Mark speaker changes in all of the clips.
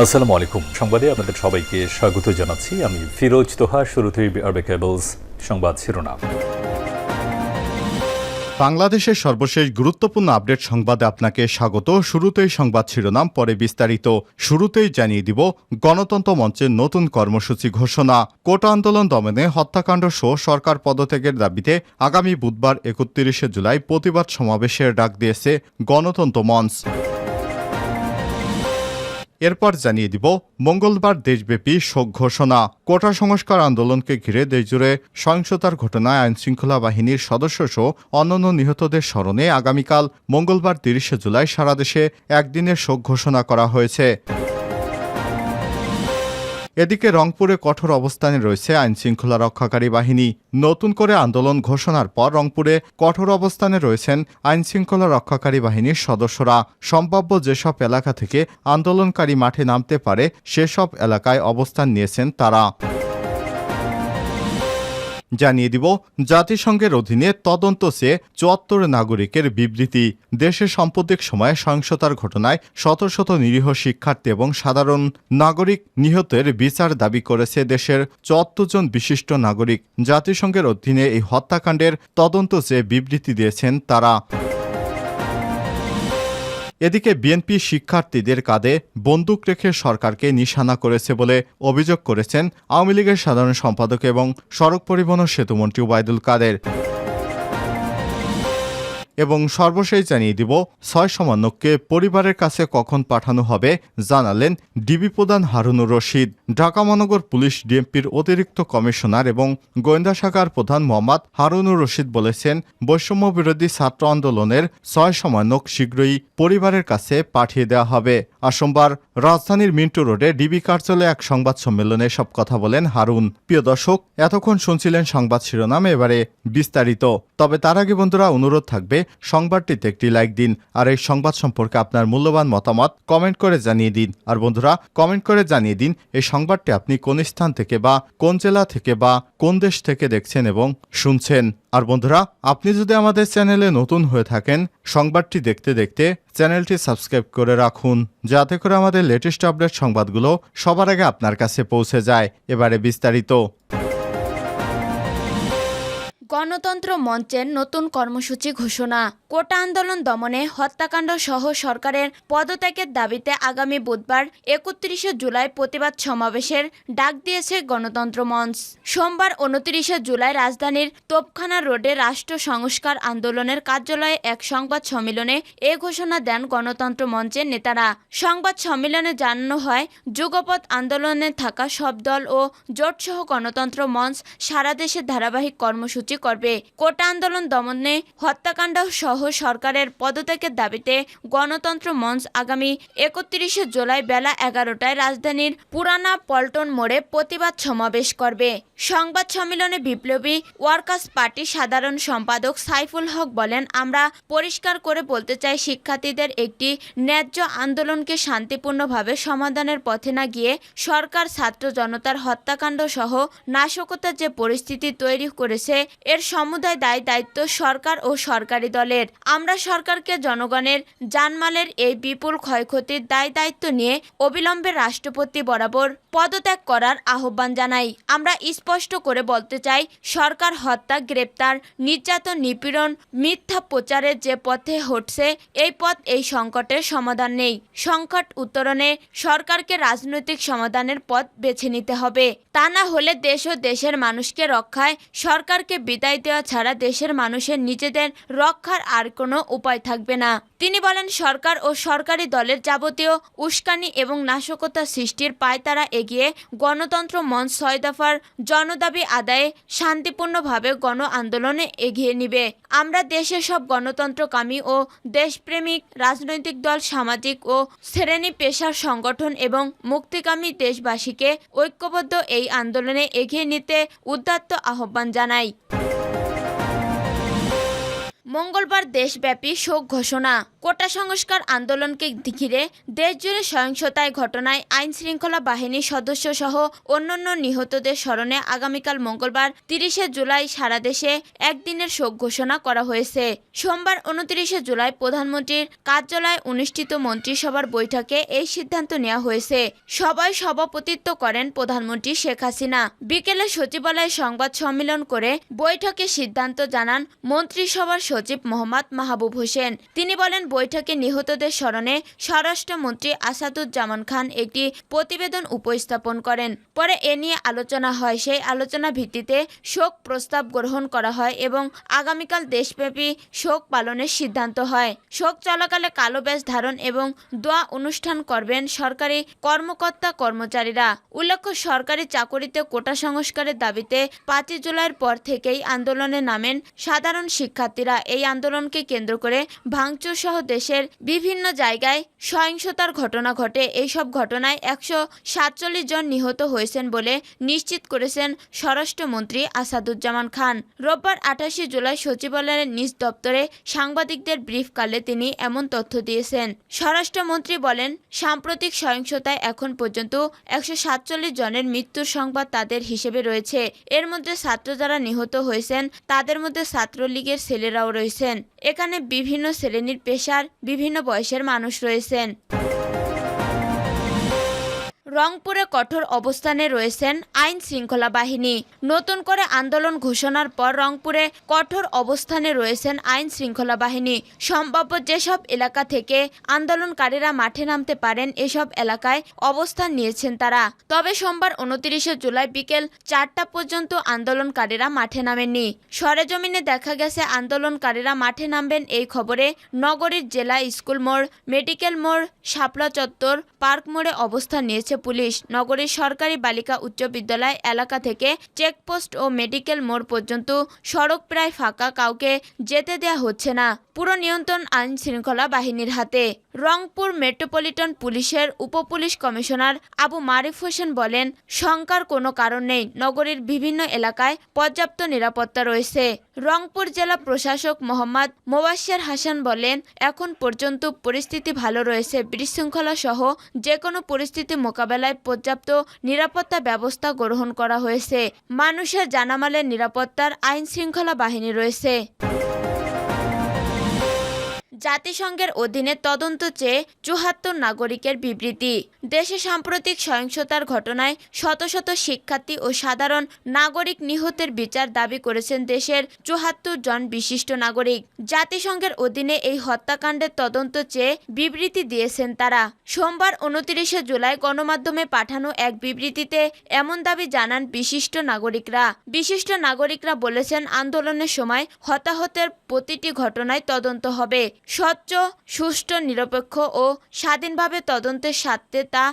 Speaker 1: আসসালামু আলাইকুম সংবাদে আপনাদের সবাইকে স্বাগত জানাচ্ছি আমি ফিরোজ তোহা শুরুতেই আরবে কেবলস সংবাদ শিরোনাম
Speaker 2: বাংলাদেশের সর্বশেষ গুরুত্বপূর্ণ আপডেট সংবাদে আপনাকে স্বাগত শুরুতেই সংবাদ শিরোনাম পরে বিস্তারিত শুরুতেই জানিয়ে দিব গণতন্ত্র মঞ্চের নতুন কর্মসূচি ঘোষণা কোটা আন্দোলন দমনে হত্যাকাণ্ড সহ সরকার পদত্যাগের দাবিতে আগামী বুধবার একত্রিশে জুলাই প্রতিবাদ সমাবেশের ডাক দিয়েছে গণতন্ত্র মঞ্চ এরপর জানিয়ে দিব মঙ্গলবার দেশব্যাপী শোক ঘোষণা কোটা সংস্কার আন্দোলনকে ঘিরে দেশজুড়ে সহিংসতার ঘটনায় আইনশৃঙ্খলা বাহিনীর সদস্যসহ অন্যান্য নিহতদের স্মরণে আগামীকাল মঙ্গলবার তিরিশে জুলাই সারা দেশে একদিনের শোক ঘোষণা করা হয়েছে এদিকে রংপুরে কঠোর অবস্থানে রয়েছে আইন শৃঙ্খলা রক্ষাকারী বাহিনী নতুন করে আন্দোলন ঘোষণার পর রংপুরে কঠোর অবস্থানে রয়েছেন আইন শৃঙ্খলা রক্ষাকারী বাহিনীর সদস্যরা সম্ভাব্য যেসব এলাকা থেকে আন্দোলনকারী মাঠে নামতে পারে সেসব এলাকায় অবস্থান নিয়েছেন তারা জানিয়ে দিব জাতিসংঘের অধীনে তদন্ত চেয়ে চুয়াত্তর নাগরিকের বিবৃতি দেশে সাম্প্রতিক সময়ে সহিংসতার ঘটনায় শত শত নিরীহ শিক্ষার্থী এবং সাধারণ নাগরিক নিহতের বিচার দাবি করেছে দেশের চুয়াত্তর জন বিশিষ্ট নাগরিক জাতিসংঘের অধীনে এই হত্যাকাণ্ডের তদন্ত চেয়ে বিবৃতি দিয়েছেন তারা এদিকে বিএনপি শিক্ষার্থীদের কাঁধে বন্দুক রেখে সরকারকে নিশানা করেছে বলে অভিযোগ করেছেন আওয়ামী লীগের সাধারণ সম্পাদক এবং সড়ক পরিবহন সেতুমন্ত্রী ওবায়দুল কাদের এবং সর্বশেষ জানিয়ে দিব ছয় সমানককে পরিবারের কাছে কখন পাঠানো হবে জানালেন ডিবি প্রধান হারুনুর রশিদ ঢাকা মহানগর পুলিশ ডিএমপির অতিরিক্ত কমিশনার এবং গোয়েন্দা শাখার প্রধান মোহাম্মদ হারুনুর রশিদ বলেছেন বৈষম্য বিরোধী ছাত্র আন্দোলনের ছয় সমানক শীঘ্রই পরিবারের কাছে পাঠিয়ে দেওয়া হবে আজ সোমবার রাজধানীর মিন্টু রোডে ডিবি কার্যালয়ে এক সংবাদ সম্মেলনে সব কথা বলেন হারুন প্রিয় দর্শক এতক্ষণ শুনছিলেন সংবাদ শিরোনাম এবারে বিস্তারিত তবে তার আগে বন্ধুরা অনুরোধ থাকবে সংবাদটিতে একটি লাইক দিন আর এই সংবাদ সম্পর্কে আপনার মূল্যবান মতামত কমেন্ট করে জানিয়ে দিন আর বন্ধুরা কমেন্ট করে জানিয়ে দিন এই সংবাদটি আপনি কোন স্থান থেকে বা কোন জেলা থেকে বা কোন দেশ থেকে দেখছেন এবং শুনছেন আর বন্ধুরা আপনি যদি আমাদের চ্যানেলে নতুন হয়ে থাকেন সংবাদটি দেখতে দেখতে চ্যানেলটি সাবস্ক্রাইব করে রাখুন যাতে করে আমাদের লেটেস্ট আপডেট সংবাদগুলো সবার আগে আপনার কাছে পৌঁছে যায় এবারে বিস্তারিত
Speaker 3: গণতন্ত্র মঞ্চের নতুন কর্মসূচি ঘোষণা কোটা আন্দোলন দমনে হত্যাকাণ্ড সহ সরকারের পদত্যাগের দাবিতে আগামী বুধবার একত্রিশে জুলাই প্রতিবাদ সমাবেশের ডাক দিয়েছে গণতন্ত্র মঞ্চ সোমবার উনত্রিশে জুলাই রাজধানীর তোপখানা রোডে রাষ্ট্র সংস্কার আন্দোলনের কার্যালয়ে এক সংবাদ সম্মেলনে এ ঘোষণা দেন গণতন্ত্র মঞ্চের নেতারা সংবাদ সম্মেলনে জানানো হয় যুগপথ আন্দোলনে থাকা সব দল ও জোটসহ গণতন্ত্র মঞ্চ সারা দেশে ধারাবাহিক কর্মসূচি করবে কোটা আন্দোলন দমনে হত্যাকাণ্ড সহ সরকারের পদত্যাগের দাবিতে গণতন্ত্র মঞ্চ আগামী একত্রিশে জুলাই বেলা এগারোটায় রাজধানীর পুরানা পল্টন মোড়ে প্রতিবাদ সমাবেশ করবে সংবাদ সম্মেলনে বিপ্লবী ওয়ার্কার্স পার্টি সাধারণ সম্পাদক সাইফুল হক বলেন আমরা পরিষ্কার করে বলতে চাই শিক্ষার্থীদের একটি ন্যায্য আন্দোলনকে শান্তিপূর্ণভাবে সমাধানের পথে না গিয়ে সরকার ছাত্র জনতার হত্যাকাণ্ড সহ নাশকতার যে পরিস্থিতি তৈরি করেছে এর সমুদায় দায় দায়িত্ব সরকার ও সরকারি দলের আমরা সরকারকে জনগণের জানমালের এই বিপুল ক্ষয়ক্ষতির দায় দায়িত্ব নিয়ে অবিলম্বে রাষ্ট্রপতি বরাবর পদত্যাগ করার আহ্বান জানাই আমরা স্পষ্ট করে বলতে চাই সরকার হত্যা গ্রেপ্তার নির্যাতন নিপীড়ন মিথ্যা প্রচারের যে পথে হটছে এই পথ এই সংকটের সমাধান নেই সংকট উত্তরণে সরকারকে রাজনৈতিক সমাধানের পথ বেছে নিতে হবে তা না হলে দেশ ও দেশের মানুষকে রক্ষায় সরকারকে বিদায় দেওয়া ছাড়া দেশের মানুষের নিজেদের রক্ষার আর আর কোনো উপায় থাকবে না তিনি বলেন সরকার ও সরকারি দলের যাবতীয় উস্কানি এবং নাশকতা সৃষ্টির পায়তারা এগিয়ে গণতন্ত্র মঞ্চ ছয় দফার জনদাবি আদায়ে শান্তিপূর্ণভাবে গণ আন্দোলনে এগিয়ে নিবে আমরা দেশের সব গণতন্ত্রকামী ও দেশপ্রেমিক রাজনৈতিক দল সামাজিক ও শ্রেণী পেশার সংগঠন এবং মুক্তিকামী দেশবাসীকে ঐক্যবদ্ধ এই আন্দোলনে এগিয়ে নিতে উদ্দাত্ত আহ্বান জানাই মঙ্গলবার দেশব্যাপী শোক ঘোষণা কোটা সংস্কার আন্দোলনকে ঘিরে দেশজুড়ে সহিংসতায় ঘটনায় আইন শৃঙ্খলা বাহিনীর সদস্য সহ অন্যান্য নিহতদের স্মরণে আগামীকাল মঙ্গলবার তিরিশে জুলাই সারা দেশে একদিনের শোক ঘোষণা করা হয়েছে সোমবার উনত্রিশে জুলাই প্রধানমন্ত্রীর কার্যালয়ে অনুষ্ঠিত মন্ত্রিসভার বৈঠকে এই সিদ্ধান্ত নেওয়া হয়েছে সবাই সভাপতিত্ব করেন প্রধানমন্ত্রী শেখ হাসিনা বিকেলে সচিবালয়ে সংবাদ সম্মেলন করে বৈঠকে সিদ্ধান্ত জানান মন্ত্রিসভার সচিব মোহাম্মদ মাহবুব হোসেন তিনি বলেন বৈঠকে নিহতদের স্মরণে স্বরাষ্ট্রমন্ত্রী আসাদুজ্জামান খান একটি প্রতিবেদন উপস্থাপন করেন পরে এ নিয়ে আলোচনা হয় সেই আলোচনা ভিত্তিতে শোক প্রস্তাব গ্রহণ করা হয় এবং আগামীকাল দেশব্যাপী শোক পালনের সিদ্ধান্ত হয় শোক চলাকালে কালো ব্যাস ধারণ এবং দোয়া অনুষ্ঠান করবেন সরকারি কর্মকর্তা কর্মচারীরা উল্লেখ্য সরকারি চাকরিতে কোটা সংস্কারের দাবিতে পাঁচই জুলাইয়ের পর থেকেই আন্দোলনে নামেন সাধারণ শিক্ষার্থীরা এই আন্দোলনকে কেন্দ্র করে ভাঙচুর সহ দেশের বিভিন্ন জায়গায় সহিংসতার ঘটনা ঘটে এইসব ঘটনায় একশো সাতচল্লিশ জন নিহত হয়েছেন বলে নিশ্চিত করেছেন স্বরাষ্ট্রমন্ত্রী আসাদুজ্জামান খান রোববার আঠাশে জুলাই সচিবালয়ের নিজ দপ্তরে সাংবাদিকদের ব্রিফকালে তিনি এমন তথ্য দিয়েছেন স্বরাষ্ট্রমন্ত্রী বলেন সাম্প্রতিক সহিংসতায় এখন পর্যন্ত একশো সাতচল্লিশ জনের মৃত্যুর সংবাদ তাদের হিসেবে রয়েছে এর মধ্যে ছাত্র যারা নিহত হয়েছেন তাদের মধ্যে ছাত্রলীগের ছেলেরাও রয়েছেন এখানে বিভিন্ন শ্রেণীর পেশার বিভিন্ন বয়সের মানুষ রয়েছেন রংপুরে কঠোর অবস্থানে রয়েছেন আইন শৃঙ্খলা বাহিনী নতুন করে আন্দোলন ঘোষণার পর রংপুরে কঠোর অবস্থানে রয়েছেন আইন শৃঙ্খলা বাহিনী সম্ভাব্য যেসব এলাকা থেকে আন্দোলনকারীরা মাঠে নামতে পারেন এসব এলাকায় অবস্থান নিয়েছেন তারা তবে সোমবার উনত্রিশে জুলাই বিকেল চারটা পর্যন্ত আন্দোলনকারীরা মাঠে নামেননি সরেজমিনে দেখা গেছে আন্দোলনকারীরা মাঠে নামবেন এই খবরে নগরীর জেলা স্কুল মোড় মেডিকেল মোড় শাপলা চত্বর পার্ক মোড়ে অবস্থান নিয়েছে পুলিশ নগরীর সরকারি বালিকা উচ্চ বিদ্যালয় এলাকা থেকে চেকপোস্ট ও মেডিকেল মোড় পর্যন্ত সড়ক প্রায় ফাঁকা কাউকে যেতে দেয়া হচ্ছে না পুরো নিয়ন্ত্রণ আইন শৃঙ্খলা বাহিনীর হাতে রংপুর মেট্রোপলিটন পুলিশের উপপুলিশ কমিশনার আবু মারিফ হোসেন বলেন শঙ্কার কোনো কারণ নেই নগরীর বিভিন্ন এলাকায় পর্যাপ্ত নিরাপত্তা রয়েছে রংপুর জেলা প্রশাসক মোহাম্মদ মোবাশ্বের হাসান বলেন এখন পর্যন্ত পরিস্থিতি ভালো রয়েছে বিশৃঙ্খলা সহ যে কোনো পরিস্থিতি মোকাবেলা মোকাবেলায় পর্যাপ্ত নিরাপত্তা ব্যবস্থা গ্রহণ করা হয়েছে মানুষের জানামালের নিরাপত্তার আইন শৃঙ্খলা বাহিনী রয়েছে জাতিসংঘের অধীনে তদন্ত চেয়ে চুহাত্তর নাগরিকের বিবৃতি দেশে সাম্প্রতিক সহিংসতার ঘটনায় শত শত শিক্ষার্থী ও সাধারণ নাগরিক নিহতের বিচার দাবি করেছেন দেশের চুহাত্তর জন বিশিষ্ট নাগরিক জাতিসংঘের অধীনে এই হত্যাকাণ্ডের তদন্ত চেয়ে বিবৃতি দিয়েছেন তারা সোমবার উনত্রিশে জুলাই গণমাধ্যমে পাঠানো এক বিবৃতিতে এমন দাবি জানান বিশিষ্ট নাগরিকরা বিশিষ্ট নাগরিকরা বলেছেন আন্দোলনের সময় হতাহতের প্রতিটি ঘটনায় তদন্ত হবে স্বচ্ছ সুষ্ঠু নিরপেক্ষ ও স্বাধীনভাবে তদন্তের স্বার্থে তা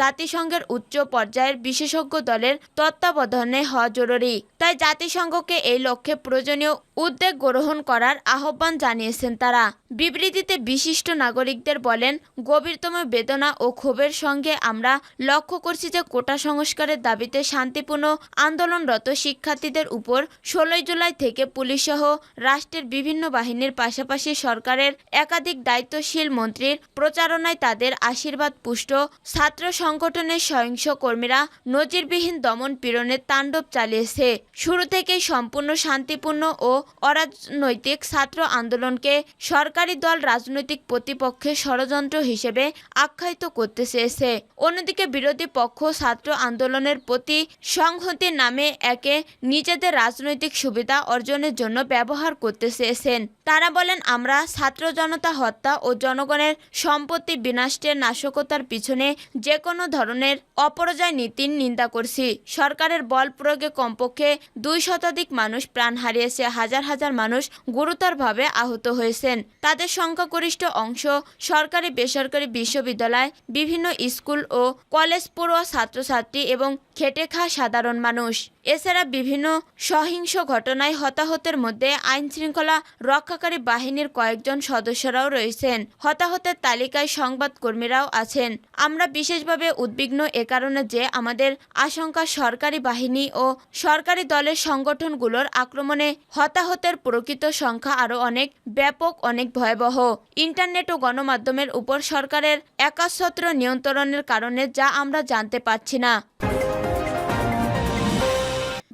Speaker 3: জাতিসংঘের উচ্চ পর্যায়ের বিশেষজ্ঞ দলের তত্ত্বাবধানে হওয়া জরুরি তাই জাতিসংঘকে এই লক্ষ্যে প্রয়োজনীয় উদ্যোগ গ্রহণ করার আহ্বান জানিয়েছেন তারা বিবৃতিতে বিশিষ্ট নাগরিকদের বলেন গভীরতম বেদনা ও ক্ষোভের সঙ্গে আমরা লক্ষ্য করছি যে কোটা সংস্কারের দাবিতে শান্তিপূর্ণ আন্দোলনরত শিক্ষার্থীদের উপর ষোলোই জুলাই থেকে পুলিশসহ রাষ্ট্রের বিভিন্ন বাহিনীর পাশাপাশি সরকারের একাধিক দায়িত্বশীল মন্ত্রীর প্রচারণায় তাদের আশীর্বাদ পুষ্ট ছাত্র সংগঠনের সহিংস কর্মীরা নজিরবিহীন দমন পীড়নের তাণ্ডব চালিয়েছে শুরু থেকেই সম্পূর্ণ শান্তিপূর্ণ ও অরাজনৈতিক ছাত্র আন্দোলনকে সরকারি দল রাজনৈতিক প্রতিপক্ষের ষড়যন্ত্র হিসেবে আখ্যায়িত করতে চেয়েছে অন্যদিকে বিরোধী পক্ষ ছাত্র আন্দোলনের প্রতি সংহতির নামে একে নিজেদের রাজনৈতিক সুবিধা অর্জনের জন্য ব্যবহার করতে চেয়েছেন তারা বলেন আমরা ছাত্র জনতা হত্যা ও জনগণের সম্পত্তি বিনাষ্টের নাশকতার পিছনে যে কোনো ধরনের অপরাজয় নীতির নিন্দা করছি সরকারের বল প্রয়োগে কমপক্ষে দুই শতাধিক মানুষ প্রাণ হারিয়েছে হাজার হাজার মানুষ গুরুতরভাবে আহত হয়েছেন তাদের সংখ্যাগরিষ্ঠ অংশ সরকারি বেসরকারি বিশ্ববিদ্যালয় বিভিন্ন স্কুল ও কলেজ পড়ুয়া ছাত্রছাত্রী এবং খেটে খা সাধারণ মানুষ এছাড়া বিভিন্ন সহিংস ঘটনায় হতাহতের মধ্যে আইন শৃঙ্খলা রক্ষাকারী বাহিনীর কয়েকজন সদস্যরাও রয়েছেন হতাহতের তালিকায় সংবাদকর্মীরাও আছেন আমরা বিশেষভাবে উদ্বিগ্ন এ কারণে যে আমাদের আশঙ্কা সরকারি বাহিনী ও সরকারি দলের সংগঠনগুলোর আক্রমণে হতাহতের প্রকৃত সংখ্যা আরও অনেক ব্যাপক অনেক ভয়াবহ ইন্টারনেট ও গণমাধ্যমের উপর সরকারের একাশত্র নিয়ন্ত্রণের কারণে যা আমরা জানতে পারছি না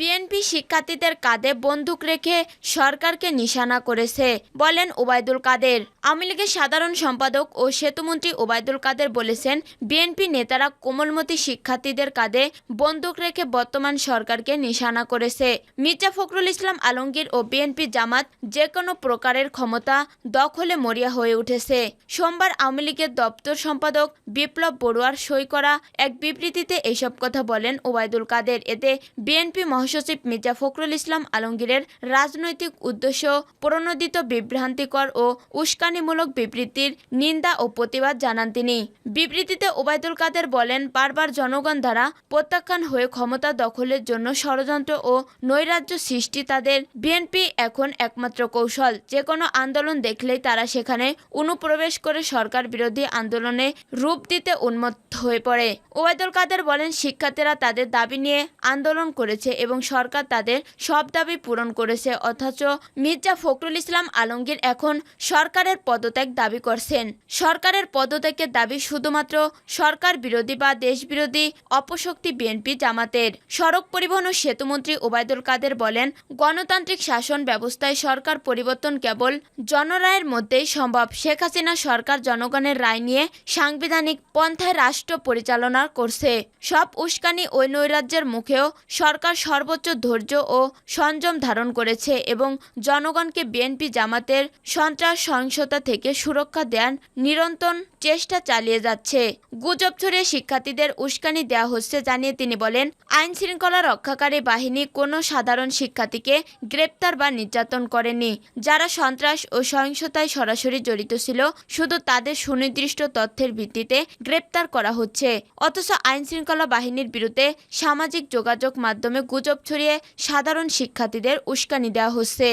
Speaker 3: বিএনপি শিক্ষার্থীদের কাঁধে বন্দুক রেখে সরকারকে নিশানা করেছে বলেন ওবায়দুল কাদের আওয়ামী লীগের সাধারণ সম্পাদক ও সেতুমন্ত্রী ওবায়দুল কাদের বলেছেন বিএনপি নেতারা কোমলমতি শিক্ষার্থীদের কাঁধে বন্দুক রেখে বর্তমান সরকারকে নিশানা করেছে মির্জা ফখরুল ইসলাম আলমগীর ও বিএনপি জামাত যে কোনো প্রকারের ক্ষমতা দখলে মরিয়া হয়ে উঠেছে সোমবার আওয়ামী লীগের দপ্তর সম্পাদক বিপ্লব বড়ুয়ার সই করা এক বিবৃতিতে এসব কথা বলেন ওবায়দুল কাদের এতে বিএনপি মহাস সচিব মির্জা ফখরুল ইসলাম আলমগীরের রাজনৈতিক উদ্দেশ্য প্রণোদিত বিভ্রান্তিকর ও উস্কানিমূলক বিবৃতির নিন্দা ও প্রতিবাদ জানান তিনি বিবৃতিতে ওবায়দুল কাদের বলেন বারবার জনগণ দ্বারা প্রত্যাখ্যান হয়ে ক্ষমতা দখলের জন্য ষড়যন্ত্র ও নৈরাজ্য সৃষ্টি তাদের বিএনপি এখন একমাত্র কৌশল যে কোনো আন্দোলন দেখলেই তারা সেখানে অনুপ্রবেশ করে সরকার বিরোধী আন্দোলনে রূপ দিতে উন্মত্ত হয়ে পড়ে ওবায়দুল কাদের বলেন শিক্ষার্থীরা তাদের দাবি নিয়ে আন্দোলন করেছে এবং সরকার তাদের সব দাবি পূরণ করেছে অথচ মির্জা ফখরুল ইসলাম আলমগীর এখন সরকারের পদত্যাগ দাবি করছেন সরকারের পদত্যাগের দাবি শুধুমাত্র সরকার বিরোধী বা দেশ বিরোধী অপশক্তি বিএনপি জামাতের সড়ক পরিবহন ও সেতুমন্ত্রী ওবায়দুল কাদের বলেন গণতান্ত্রিক শাসন ব্যবস্থায় সরকার পরিবর্তন কেবল জনরায়ের মধ্যেই সম্ভব শেখ হাসিনা সরকার জনগণের রায় নিয়ে সাংবিধানিক পন্থায় রাষ্ট্র পরিচালনা করছে সব উস্কানি ওই নৈরাজ্যের মুখেও সরকার সর্বোচ্চ ধৈর্য ও সংযম ধারণ করেছে এবং জনগণকে বিএনপি জামাতের সন্ত্রাস সহিংসতা থেকে সুরক্ষা দেন নিরন্তন চেষ্টা চালিয়ে যাচ্ছে গুজব ছড়িয়ে শিক্ষার্থীদের উস্কানি দেওয়া হচ্ছে জানিয়ে তিনি বলেন আইন শৃঙ্খলা রক্ষাকারী বাহিনী কোনো সাধারণ শিক্ষার্থীকে গ্রেপ্তার বা নির্যাতন করেনি যারা সন্ত্রাস ও সহিংসতায় সরাসরি জড়িত ছিল শুধু তাদের সুনির্দিষ্ট তথ্যের ভিত্তিতে গ্রেপ্তার করা হচ্ছে অথচ আইন শৃঙ্খলা বাহিনীর বিরুদ্ধে সামাজিক যোগাযোগ মাধ্যমে গুজব ছড়িয়ে সাধারণ শিক্ষার্থীদের উস্কানি দেওয়া হচ্ছে